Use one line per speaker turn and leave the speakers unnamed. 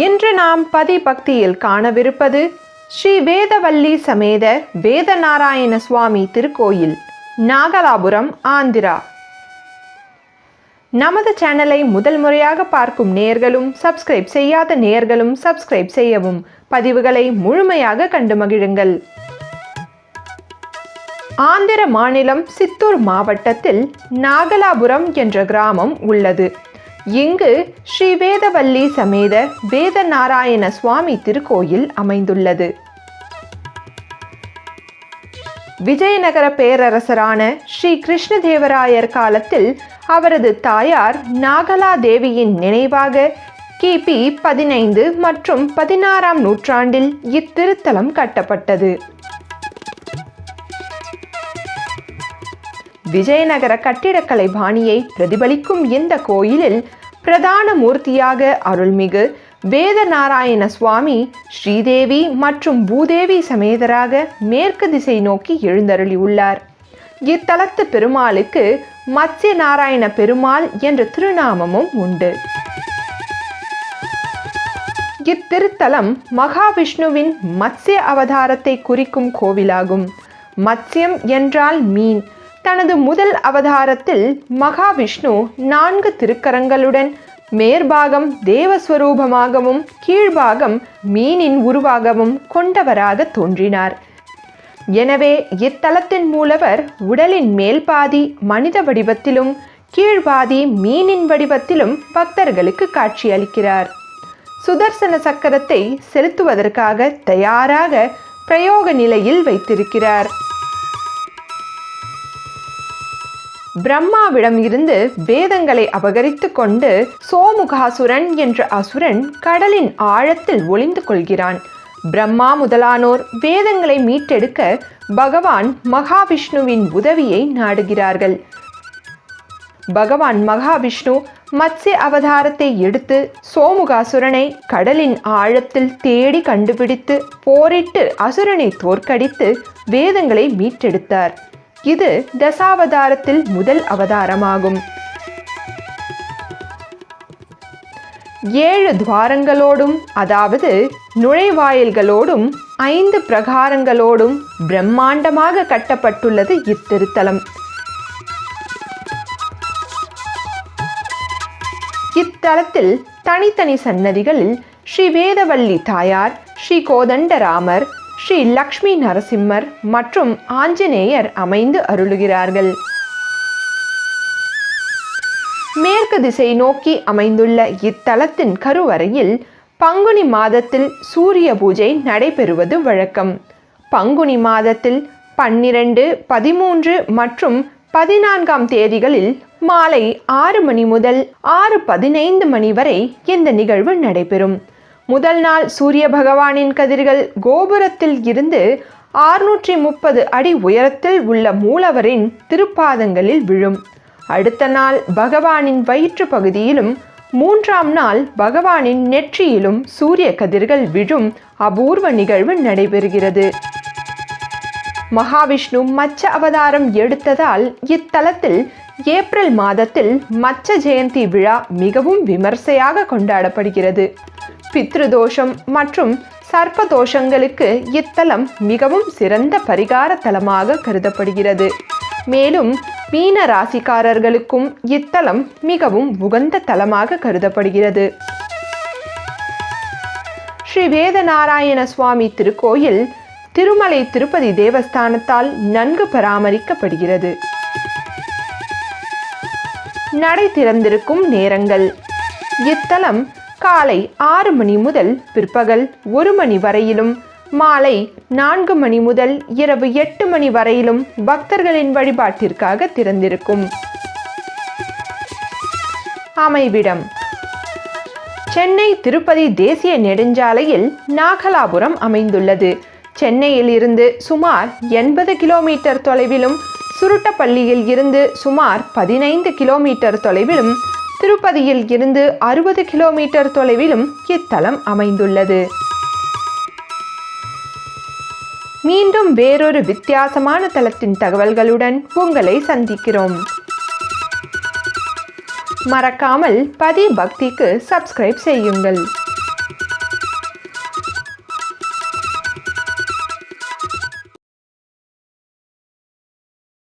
இன்று நாம் பதி பக்தியில் காணவிருப்பது ஸ்ரீ வேதவல்லி சமேத வேதநாராயண சுவாமி திருக்கோயில் நாகலாபுரம் ஆந்திரா. நமது சேனலை முதல் முறையாக பார்க்கும் நேயர்களும் சப்ஸ்கிரைப் செய்யாத நேயர்களும் சப்ஸ்கிரைப் செய்யவும் பதிவுகளை முழுமையாக கண்டு மகிழுங்கள். ஆந்திர மாநிலம் சித்தூர் மாவட்டத்தில் நாகலாபுரம் என்ற கிராமம் உள்ளது. இங்கு ஸ்ரீ வேதவல்லி சமேத வேத நாராயண சுவாமி திருக்கோயில் அமைந்துள்ளது. விஜயநகர பேரரசரான ஸ்ரீ கிருஷ்ணதேவராயர் காலத்தில் அவரது தாயார் நாகலா தேவியின் நினைவாக கிபி பதினைந்து மற்றும் பதினாறாம் நூற்றாண்டில் இத்திருத்தலம் கட்டப்பட்டது. விஜயநகர கட்டிடக்கலை பாணியை பிரதிபலிக்கும் இந்த கோயிலில் பிரதான மூர்த்தியாக அருள்மிகு வேத நாராயண சுவாமி ஸ்ரீதேவி மற்றும் பூதேவி சமேதராக மேற்கு திசை நோக்கி எழுந்தருளியுள்ளார் இத்தலத்து பெருமாளுக்கு மத்ய நாராயண பெருமாள் என்ற திருநாமமும் உண்டு. இத்திருத்தலம் மகாவிஷ்ணுவின் மத்ய அவதாரத்தை குறிக்கும் கோவிலாகும். மத்யம் என்றால் மீன். தனது முதல் அவதாரத்தில் மகாவிஷ்ணு நான்கு திருக்கரங்களுடன் மேற்பாகம் தேவஸ்வரூபமாகவும் கீழ்பாகம் மீனின் உருவாகவும் கொண்டவராக தோன்றினார். எனவே இத்தலத்தின் மூலவர் உடலின் மேல் பாதி மனித வடிவத்திலும் கீழ்பாதி மீனின் வடிவத்திலும் பக்தர்களுக்கு காட்சியளிக்கிறார். சுதர்சன சக்கரத்தை செலுத்துவதற்காக தயாராக பிரயோக நிலையில் வைத்திருக்கிறார். பிரம்மாவிடம் இருந்து வேதங்களை அபகரித்து கொண்டு சோமுகாசுரன் என்ற அசுரன் கடலின் ஆழத்தில் ஒளிந்து கொள்கிறான். பிரம்மா முதலானோர் வேதங்களை மீட்டெடுக்க பகவான் மகாவிஷ்ணுவின் உதவியை நாடுகிறார்கள். பகவான் மகாவிஷ்ணு மத்ஸ்ய அவதாரத்தை எடுத்து சோமுகாசுரனை கடலின் ஆழத்தில் தேடி கண்டுபிடித்து போரிட்டு அசுரனை தோற்கடித்து வேதங்களை மீட்டெடுத்தார். இது தசாவதாரத்தில் முதல் அவதாரமாகும். ஏழு துவாரங்களோடும் அதாவது நுழைவாயில்களோடும் ஐந்து பிரகாரங்களோடும் பிரம்மாண்டமாக கட்டப்பட்டுள்ளது இத்திருத்தலம். இத்தலத்தில் தனித்தனி சன்னதிகளில் ஸ்ரீ வேதவல்லி தாயார் ஸ்ரீ கோதண்டராமர் ஸ்ரீ லக்ஷ்மி நரசிம்மர் மற்றும் ஆஞ்சநேயர் அமைந்து அருளுகிறார்கள். மேற்கு திசை நோக்கி அமைந்துள்ள இத்தலத்தின் கருவறையில் பங்குனி மாதத்தில் சூரிய பூஜை நடைபெறுவது வழக்கம். பங்குனி மாதத்தில் பன்னிரண்டு பதிமூன்று மற்றும் பதினான்காம் தேதிகளில் மாலை ஆறு மணி முதல் ஆறு பதினைந்து மணி வரை இந்த நிகழ்வு நடைபெறும். முதல் நாள் சூரிய பகவானின் கதிர்கள் கோபுரத்தில் இருந்து ஆறுநூற்றி முப்பது அடி உயரத்தில் உள்ள மூலவரின் திருப்பாதங்களில் விழும். அடுத்த நாள் பகவானின் வயிற்று பகுதியிலும் மூன்றாம் நாள் பகவானின் நெற்றியிலும் சூரிய கதிர்கள் விழும் அபூர்வ நிகழ்வு நடைபெறுகிறது. மகாவிஷ்ணு மச்ச அவதாரம் எடுத்ததால் இத்தலத்தில் ஏப்ரல் மாதத்தில் மச்ச ஜெயந்தி விழா மிகவும் விமர்சையாக கொண்டாடப்படுகிறது. பித்ருதோஷம் மற்றும் சர்ப்பதோஷங்களுக்கு இத்தலம் மிகவும் சிறந்த பரிகார தலமாக கருதப்படுகிறது. மேலும் மீன ராசிக்காரர்களுக்கும் இத்தலம் மிகவும் உகந்த தலமாக கருதப்படுகிறது. ஸ்ரீ வேதநாராயண சுவாமி திருக்கோயில் திருமலை திருப்பதி தேவஸ்தானத்தால் நன்கு பராமரிக்கப்படுகிறது. நடை திறந்திருக்கும் நேரங்கள். இத்தலம் காலை ஆறு மணி முதல் பிற்பகல் ஒரு மணி வரையிலும் மாலை நான்கு மணி முதல் இரவு எட்டு மணி வரையிலும் பக்தர்களின் வழிபாட்டிற்காக திறந்திருக்கும். அமைவிடம். சென்னை திருப்பதி தேசிய நெடுஞ்சாலையில் நாகலாபுரம் அமைந்துள்ளது. சென்னையில் இருந்து சுமார் எண்பது கிலோமீட்டர் தொலைவிலும் சுருட்டப்பள்ளியில் இருந்து சுமார் பதினைந்து கிலோமீட்டர் தொலைவிலும் திருப்பதியில் இருந்து அறுபது கிலோமீட்டர் தொலைவிலும் இத்தலம் அமைந்துள்ளது. மீண்டும் வேறொரு வித்தியாசமான தளத்தின் தகவல்களுடன் உங்களை சந்திக்கிறோம். மறக்காமல் பதி பக்திக்கு சப்ஸ்கிரைப் செய்யுங்கள்.